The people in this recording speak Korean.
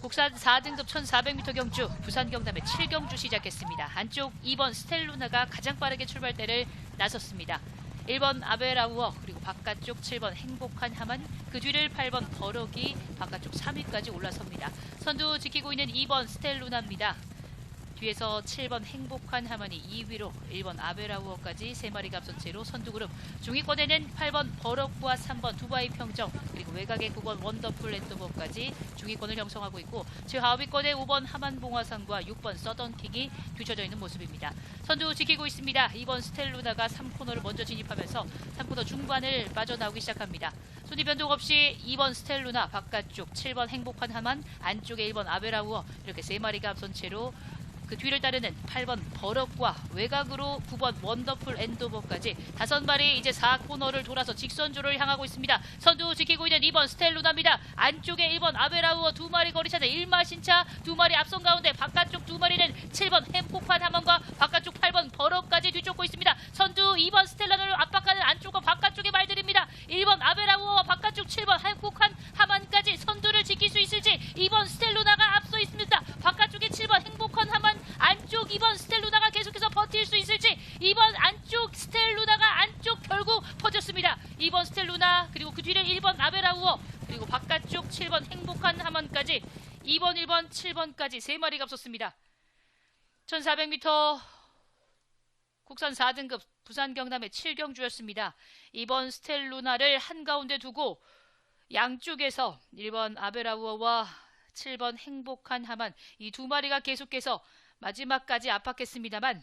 국산 4등급 1400m 경주 부산 경남의 7경주 시작했습니다. 안쪽 2번 스텔루나가 가장 빠르게 출발대를 나섰습니다. 1번 아베라우어 그리고 바깥쪽 7번 행복한 하만 그 뒤를 8번 버럭이 바깥쪽 3위까지 올라섭니다. 선두 지키고 있는 2번 스텔루나입니다. 뒤에서 7번 행복한 하만이 2위로 1번 아베라우어까지 3마리가 앞선 채로 선두그룹 중위권에는 8번 버럭과 3번 두바이 평정 그리고 외곽의 9번 원더풀 랜드버까지 중위권을 형성하고 있고 최하위권에 5번 하만봉화산과 6번 서던킹이 뒤쳐져 있는 모습입니다. 선두 지키고 있습니다. 2번 스텔루나가 3코너를 먼저 진입하면서 3코너 중반을 빠져나오기 시작합니다. 순위 변동 없이 2번 스텔루나 바깥쪽 7번 행복한 하만 안쪽에 1번 아베라우어 이렇게 3마리가 앞선 채로 그 뒤를 따르는 8번 버럭과 외곽으로 9번 원더풀 엔도버까지 다섯 마리 이제 4코너를 돌아서 직선주를 향하고 있습니다. 선두 지키고 있는 2번 스텔루나입니다. 안쪽에 1번 아베라우어 두 마리 거리차는 1마신차 두 마리 앞선 가운데 바깥쪽 두 마리는 7번 햄폭판 하만과 바깥쪽 8번 버럭까지 뒤쫓고 있습니다. 선두 2번 스텔라를 압박하는 안쪽과 바깥쪽의 말들입니다. 1번 아베라우어와 바깥쪽 7번 햄폭한 하만까지 선두를 지킬 수 있을지 2번 스텔루나가 앞서 있습니다. 바깥쪽에 7번 행복한 하만 안쪽 2번 스텔루나가 계속해서 버틸 수 있을지 2번 안쪽 스텔루나가 안쪽 결국 퍼졌습니다. 2번 스텔루나 그리고 그 뒤를 1번 아베라우어 그리고 바깥쪽 7번 행복한 하만까지 2번 1번 7번까지 세 마리가 앞섰습니다. 1400m 국산 4등급 부산 경남의 7경주였습니다. 2번 스텔루나를 한가운데 두고 양쪽에서 1번 아베라우어와 7번 행복한 하만 이 두 마리가 계속해서 마지막까지 압박했습니다만